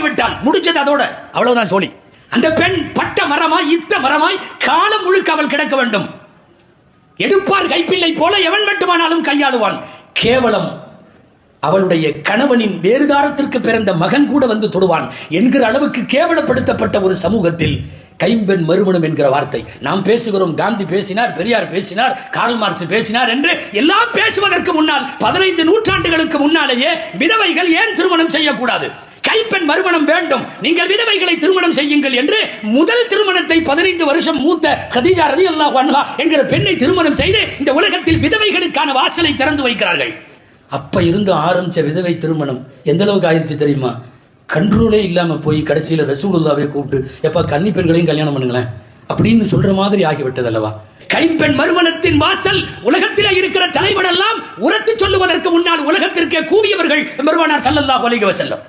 போய்விட்டான் முடிச்சது அதோட. அவ்வளவுதான் சோழி. அந்த பெண் பட்ட மரமாய் இத்த மரமாய் காலம் முழுக்க அவள் கிடக்க வேண்டும். எடுப்பார் கைப்பிள்ளை போல எவன் மட்டுமானாலும் கையாளுவான். கேவலம். அவளுடைய கணவனின் வேறுதாரத்திற்கு பிறந்த மகன் கூட வந்து தொடுவான் என்கிற அளவுக்கு கேவலப்படுத்தப்பட்ட ஒரு சமூகத்தில் கைம்பெண் மறுமணம் என்கிற வார்த்தை. நாம் பேசுகிறோம் காந்தி பேசினார் பெரியார் பேசினார் கார்ல் மார்க்ஸ் பேசினார் என்று எல்லாம் பேசுவதற்கு முன்னால் பதினைந்து நூற்றாண்டுகளுக்கு முன்னாலேயே விதவைகள் ஏன் திருமணம் செய்யக்கூடாது? கைப்பெண் மறுமணம் வேண்டும். நீங்கள் விதவைகளை திருமணம் செய்யுங்கள் என்று முதல் திருமணத்தை பதினைந்து வருஷம் மூத்த கதீஜா ரதி அல்லாஹ் என்கிற பெண்ணை திருமணம் செய்து இந்த உலகத்தில் விதவைகளுக்கான வாசலை திறந்து வைக்கிறார்கள். அப்ப இருந்து ஆரம்பிச்ச விதவை திருமணம் எந்த அளவுக்கு ஆயிடுச்சு தெரியுமா? கண்ட்ரோலே இல்லாம போய் கடைசியில ரசூலுல்லாவே கூப்பிட்டு எப்ப கன்னி பெண்களையும் கல்யாணம் பண்ணுங்களேன். அப்படின்னு சொல்ற மாதிரி ஆகிவிட்டது அல்லவா? கைப்பெண் மறுமணத்தின் வாசல் உலகத்திலே இருக்கிற தலைவனெல்லாம் உரத்து சொல்லுவதற்கு முன்னால் உலகத்திற்கே கூவியவர்கள் பெருமானார் செல்லல்லா அலைஹி வஸல்லம்.